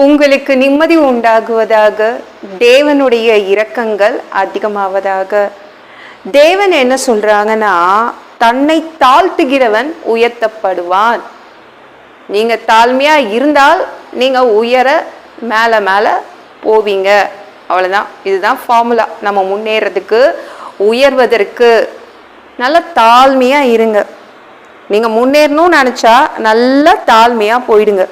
உங்களுக்கு நிம்மதி உண்டாகுவதாக தேவனுடைய இரக்கங்கள் அதிகமாவதாக. தேவன் என்ன சொல்றாங்கன்னா தன்னை தாழ்த்துகிறவன் உயர்த்தப்படுவான். நீங்க தாழ்மையா இருந்தால் நீங்க உயர மேல மேல போவீங்க. அவ்வளவுதான். இதுதான் ஃபார்முலா நம்ம முன்னேறதுக்கு உயர்வதற்கு. நல்ல தாழ்மையா இருங்க. நீங்க முன்னேறணும்னு நினைச்சா நல்லா தாழ்மையா போயிடுங்க.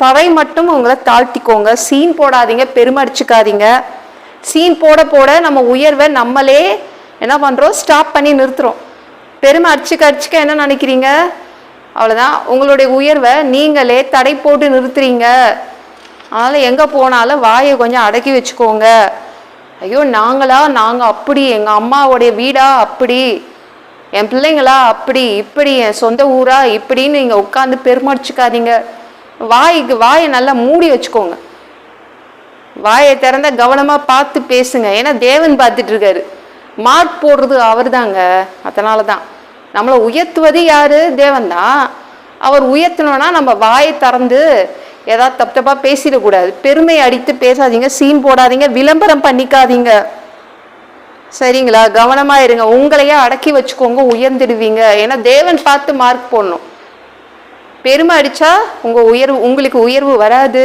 பவை மட்டும் உங்களை தாழ்த்திக்கோங்க. சீன் போடாதீங்க பெருமை அடிச்சுக்காதீங்க சீன் போட போட நம்ம உயர்வை நம்மளே என்ன பண்ணுறோம் ஸ்டாப் பண்ணி நிறுத்துறோம். பெருமை அடிச்சுக்க அடிச்சுக்க என்ன நினைக்கிறீங்க? அவ்வளோதான் உங்களுடைய உயர்வை நீங்களே தடை போட்டு நிறுத்துறீங்க. அதனால் எங்கே போனாலும் வாயை கொஞ்சம் அடக்கி வச்சுக்கோங்க. ஐயோ நாங்களா? நாங்கள் அப்படி. எங்கள் அம்மாவுடைய வீடா? அப்படி. என் பிள்ளைங்களா? அப்படி. இப்படி. என் சொந்த ஊரா? இப்படின்னு நீங்கள் உட்காந்து பெருமடிச்சுக்காதீங்க வாய்க்கு வாயை நல்லா மூடி வச்சுக்கோங்க. வாயை திறந்தா கவனமாக பார்த்து பேசுங்க. ஏன்னா தேவன் பார்த்துட்டு இருக்காரு மார்க் போடுறது அவர் தாங்க அதனால தான் நம்மளை உயர்த்துவது யார்? தேவன் தான் அவர் உயர்த்தணும்னா நம்ம வாயை திறந்து ஏதாவது தப்பு தப்பாக பேசிடக்கூடாது பெருமை அடித்து பேசாதீங்க. சீன் போடாதீங்க. விளம்பரம் பண்ணிக்காதீங்க. சரிங்களா? கவனமாக இருங்க. உங்களையே அடக்கி வச்சுக்கோங்க. உயர்ந்துடுவீங்க. ஏன்னா தேவன் பார்த்து மார்க் போடணும். பெருமை அடித்தா உங்கள் உயர்வு உங்களுக்கு உயர்வு வராது.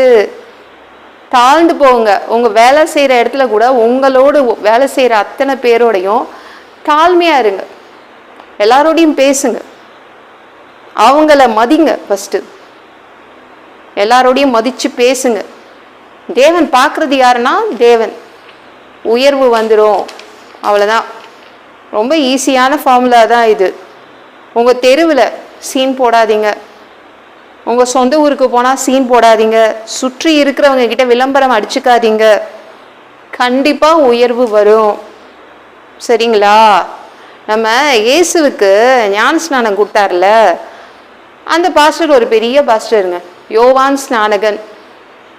தாழ்ந்து போங்க. உங்கள் வேலை செய்கிற இடத்துல கூட உங்களோடு வேலை செய்கிற அத்தனை பேரோடையும் தாழ்மையாக இருங்க. எல்லாரோடையும் பேசுங்க. அவங்கள மதிங்க ஃபஸ்ட்டு எல்லாரோடையும் மதித்து பேசுங்க. தேவன் பார்க்குறது யாருன்னா தேவன். உயர்வு வந்துடும் அவ்வளோதான் ரொம்ப ஈஸியான ஃபார்முலா தான் இது. உங்கள் தெருவில் சீன் போடாதீங்க. உங்கள் சொந்த ஊருக்கு போனால் சீன் போடாதீங்க. சுற்றி இருக்கிறவங்க கிட்ட விளம்பரம் அடிச்சுக்காதீங்க. கண்டிப்பாக உயர்வு வரும். சரிங்களா? நம்ம இயேசுவுக்கு ஞான ஸ்நானம் கொடுத்தார்ல அந்த பாஸ்டர் ஒரு பெரிய பாஸ்டருங்க யோவான் ஸ்நானகன்.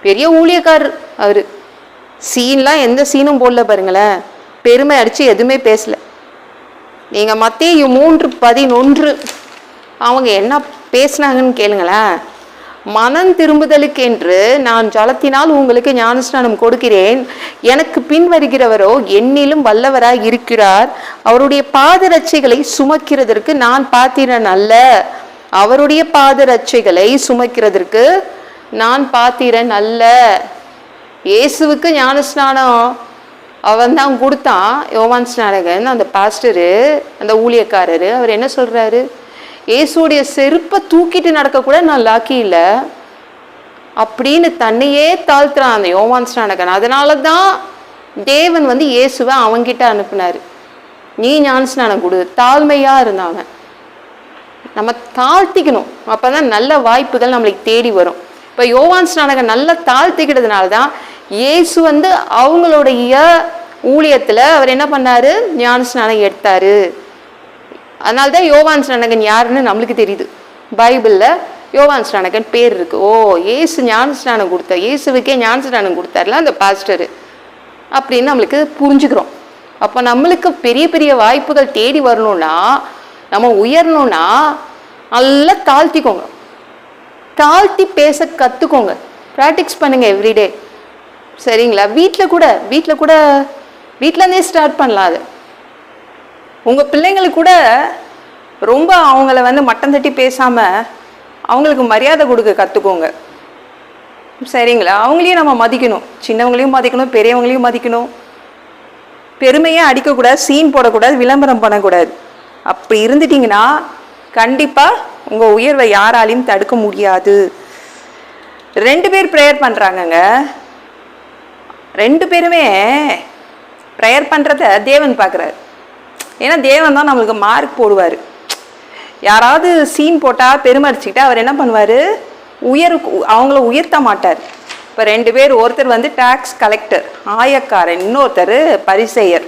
பெரிய ஊழியக்காரர் அவர். சீன்லாம் எந்த சீனும் போடல பாருங்களேன். பெருமை அடித்து எதுவுமே பேசல. நீங்கள் மத்திய மூன்று பதினொன்று. அவங்க என்ன பேசுனாங்கன்னு கேளுங்களேன். மனம் திரும்புதலுக்கென்று நான் ஜலத்தினால் உங்களுக்கு ஞானஸ்நானம் கொடுக்கிறேன். எனக்கு பின் வருகிறவரோ என்னிலும் வல்லவராய் இருக்கிறார். அவருடைய பாதரட்சைகளை சுமக்கிறதற்கு நான் பாத்திரன் அல்ல. அவருடைய பாதரட்சைகளை சுமக்கிறதற்கு நான் பாத்திரன் அல்ல. இயேசுவுக்கு ஞானஸ்நானம். அவன் தான் கொடுத்தான். யோவான் ஸ்நானகன் அந்த பாஸ்டரு அந்த ஊழியக்காரரு அவர் என்ன சொல்றாரு? இயேசுடைய செருப்பை தூக்கிட்டு நடக்கக்கூட நான் லாக்கி இல்லை. அப்படின்னு தன்னையே தாழ்த்துறான் அந்த யோவான் ஸ்நானகன். அதனால தான் தேவன் வந்து இயேசுவை அவங்கிட்ட அனுப்புனார். நீ ஞான ஸ்நானம் கொடு. தாழ்மையாக இருந்தாங்க நம்ம தாழ்த்திக்கணும். அப்போ தான் நல்ல வாய்ப்புகள் நம்மளுக்கு தேடி வரும். இப்போ யோவான் ஸ்நானகன் நல்லா தாழ்த்திக்கிட்டதுனால தான் இயேசு வந்து அவங்களுடைய ஊழியத்தில் அவர் என்ன பண்ணாரு? ஞான ஸ்நானம் எடுத்தார். அதனால தான் யோவான் ஸ்நானகன் யாருன்னு நம்மளுக்கு தெரியுது. பைபிளில் யோவான் ஸ்நானகன் பேர் இருக்கு. ஓ ஏசு ஞான ஸ்நானம் கொடுத்த இயேசுவுக்கே ஞான ஸ்நானம் கொடுத்தாருல அந்த பாஸ்டரு. அப்படின்னு நம்மளுக்கு புரிஞ்சுக்கிறோம். அப்போ நம்மளுக்கு பெரிய பெரிய வாய்ப்புகள் தேடி வரணும்னா நம்ம உயரணும்னா நல்லா தாழ்த்திக்கோங்க. தாழ்த்தி பேச கற்றுக்கோங்க ப்ராக்டிஸ் பண்ணுங்கள் எவ்ரிடே சரிங்களா? வீட்டில் கூட வீட்டில் கூட வீட்டிலேருந்தே ஸ்டார்ட் பண்ணலாம் அது. உங்கள் பிள்ளைங்களுக்கு கூட ரொம்ப அவங்கள வந்து மட்டம் தட்டி பேசாமல் அவங்களுக்கு மரியாதை கொடுக்க கற்றுக்கோங்க சரிங்களா? அவங்களையும் நம்ம மதிக்கணும். சின்னவங்களையும் மதிக்கணும் பெரியவங்களையும் மதிக்கணும். பெருமையாக அடிக்கக்கூடாது சீன் போடக்கூடாது விளம்பரம் பண்ணக்கூடாது. அப்படி இருந்துட்டீங்கன்னா கண்டிப்பாக உங்கள் உயர்வை யாராலையும் தடுக்க முடியாது. ரெண்டு பேர் ப்ரேயர் பண்ணுறாங்கங்க ரெண்டு பேருமே ப்ரேயர் பண்ணுறத தேவன் பார்க்குறாரு. ஏன்னா தேவன் தான் நம்மளுக்கு மார்க் போடுவார். யாராவது சீன் போட்டால் பெருமடிச்சுக்கிட்டா அவர் என்ன பண்ணுவார்? உயர் அவங்கள உயர்த்த மாட்டார். இப்போ ரெண்டு பேர் ஒருத்தர் வந்து டேக்ஸ் கலெக்டர் ஆயக்காரன் இன்னொருத்தர் பரிசெயர்.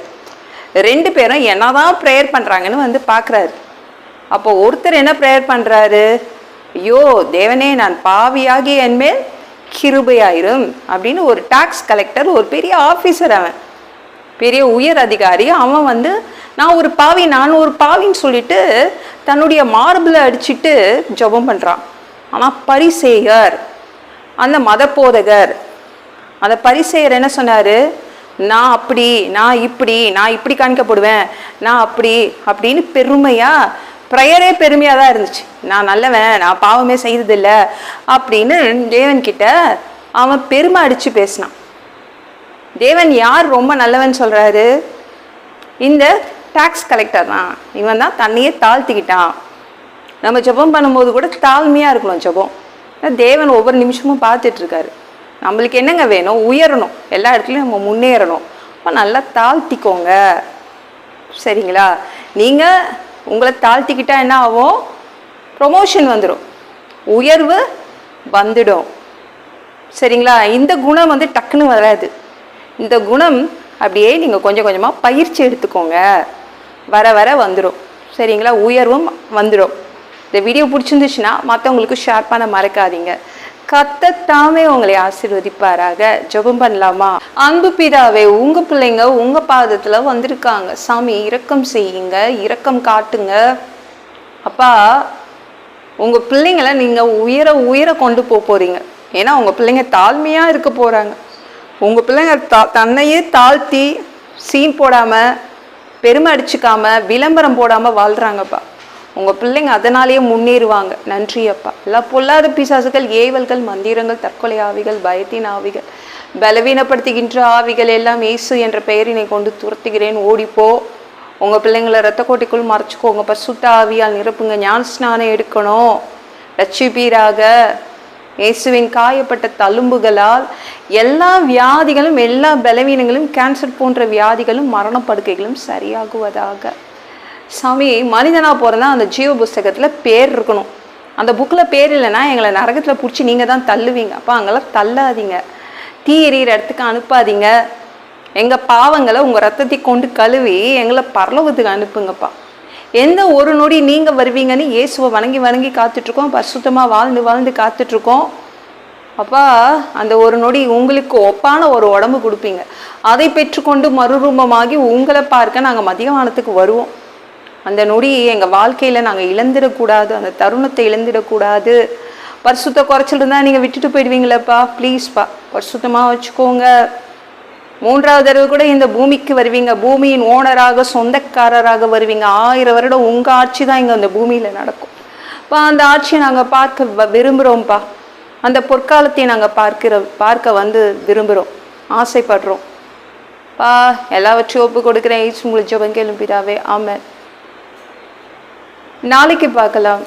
ரெண்டு பேரும் என்னதான் ப்ரேயர் பண்ணுறாங்கன்னு வந்து பார்க்குறாரு அப்போ ஒருத்தர் என்ன ப்ரேயர் பண்ணுறாரு ஐயோ தேவனே நான் பாவியாகி என்மேல் கிருபையாயிரும் அப்படின்னு ஒரு டேக்ஸ் கலெக்டர் ஒரு பெரிய ஆஃபீஸர் அவன். பெரிய உயர் அதிகாரி அவன் வந்து நான் ஒரு பாவி நான் ஒரு பாவின்னு சொல்லிட்டு தன்னுடைய மார்பிளை அடிச்சிட்டு ஜெபம் பண்ணுறான் ஆனால் பரிசேயர் அந்த மத போதகர் அந்த பரிசேயர் என்ன சொன்னார்? நான் அப்படி நான் இப்படி நான் இப்படி காணிக்கப்படுவேன் நான் அப்படி அப்படின்னு பெருமையாக ப்ரையரே பெருமையாக தான் இருந்துச்சு. நான் நல்லவன் நான் பாவமே செய்ததில்ல அப்படின்னு தேவன்கிட்ட அவன் பெருமை அடித்து பேசினான். தேவன் யார் ரொம்ப நல்லவன் சொல்கிறாரு இந்த டேக்ஸ் கலெக்டர் தான். இவன் தான் தன்னையே தாழ்த்திக்கிட்டான். நம்ம ஜெபம் பண்ணும்போது கூட தாழ்மையாக இருக்கணும் ஜெபம். தேவன் ஒவ்வொரு நிமிஷமும் பார்த்துட்ருக்காரு. நம்மளுக்கு என்னங்க வேணும்? உயரணும். எல்லா இடத்துலையும் நம்ம முன்னேறணும். அப்போ நல்லா தாழ்த்திக்கோங்க. சரிங்களா? நீங்கள் உங்களை தாழ்த்திக்கிட்டா என்ன ஆகும்? ப்ரொமோஷன் வந்துடும் உயர்வு வந்துடும். சரிங்களா? இந்த குணம் வந்து டக்குன்னு வராது. இந்த குணம் அப்படியே நீங்கள் கொஞ்சம் கொஞ்சமாக பயிற்சி எடுத்துக்கோங்க. வர வர வந்துடும் சரிங்களா? உயர்வும் வந்துடும் இந்த வீடியோ பிடிச்சிருந்துச்சுன்னா மற்றவங்களுக்கு ஷேர் பண்ண மறக்காதீங்க. கத்தத்தாமே உங்களை ஆசீர்வதிப்பாராக. ஜெபம் பண்ணலாமா? அன்பு பிதாவே உங்க பிள்ளைங்க உங்க பாதத்துல வந்திருக்காங்க. சாமி இரக்கம் செய்யுங்க. இரக்கம் காட்டுங்க. அப்பா உங்க பிள்ளைங்களை நீங்க உயர உயர கொண்டு போக போறீங்க. ஏன்னா உங்க பிள்ளைங்க தாழ்மையா இருக்க போறாங்க. உங்க பிள்ளைங்க தா- தன்னையே தாழ்த்தி சீன் போடாம பெருமை அடிச்சுக்காம விளம்பரம் போடாமல் வாழ்கிறாங்கப்பா உங்கள் பிள்ளைங்க அதனாலேயே முன்னேறுவாங்க. நன்றி அப்பா எல்லா பொல்லாத பிசாசுகள் ஏவல்கள் மந்திரங்கள் தற்கொலை ஆவிகள் பயத்தின் ஆவிகள் பலவீனப்படுத்துகின்ற ஆவிகள் எல்லாம் இயேசு என்ற பெயரினை கொண்டு துரத்துகிறேன். ஓடிப்போ. உங்கள் பிள்ளைங்களை ரத்த கோட்டைக்குள் மறைச்சிக்கோங்கப்பா. பசுத்த ஆவியால் நிரப்புங்க. ஞான ஸ்நானம் எடுக்கணும். ரட்சிப்பீராக. இயேசுவின் காயப்பட்ட தழும்புகளால் எல்லா வியாதிகளும் எல்லா பலவீனங்களும் கேன்சர் போன்ற வியாதிகளும் மரணப்படுக்கைகளும் சரியாகுவதாக. சாமி மனிதனாக போகிறதா அந்த ஜீவ புஸ்தகத்தில் பேர் இருக்கணும். அந்த புக்கில் பேர் இல்லைன்னா எங்களை நரகத்தில் பிடிச்சி நீங்கள் தான் தள்ளுவீங்க. அப்போ அங்கெல்லாம் தள்ளாதீங்க. தீ எறிகிற இடத்துக்கு அனுப்பாதீங்க. எங்கள் பாவங்களை உங்கள் ரத்தத்தை கொண்டு கழுவி எங்களை பரலோகத்துக்கு அனுப்புங்கப்பா. எந்த ஒரு நொடி நீங்கள் வருவீங்கன்னு இயேசுவை வணங்கி வணங்கி காத்துட்ருக்கோம். இருக்கோம் வாழ்ந்து வாழ்ந்து காத்துட்ருக்கோம். அப்பா அந்த ஒரு நொடி உங்களுக்கு ஒப்பான ஒரு உடம்பு கொடுப்பீங்க. அதை பெற்றுக்கொண்டு மறுரூபமாகி உங்களை பார்க்க நாங்கள் மதியவானத்துக்கு வருவோம். அந்த நொடி எங்கள் வாழ்க்கையில் நாங்கள் இழந்துடக்கூடாது அந்த தருணத்தை இழந்துடக்கூடாது. பரிசுத்த குறைச்சல் இருந்தால் நீங்கள் விட்டுட்டு போயிடுவீங்களேப்பா. ப்ளீஸ்ப்பா பரிசுத்தமாக வச்சுக்கோங்க. மூன்றாவது தடவை கூட இந்த பூமிக்கு வருவீங்க. பூமியின் ஓனராக சொந்தக்காரராக வருவீங்க. ஆயிரம் வருடம் உங்க ஆட்சி தான் இங்க அந்த பூமியில நடக்கும். பா அந்த ஆட்சியை நாங்கள் பார்க்க வ- அந்த பொற்காலத்தை நாங்கள் பார்க்கிற பார்க்க வந்து விரும்புகிறோம் ஆசைப்படுறோம். பா எல்லாவற்றையும் ஒப்பு கொடுக்குறேன். ஈச்சு உங்களுக்கு ஜெபம் கேளும் நாளைக்கு பார்க்கலாம்.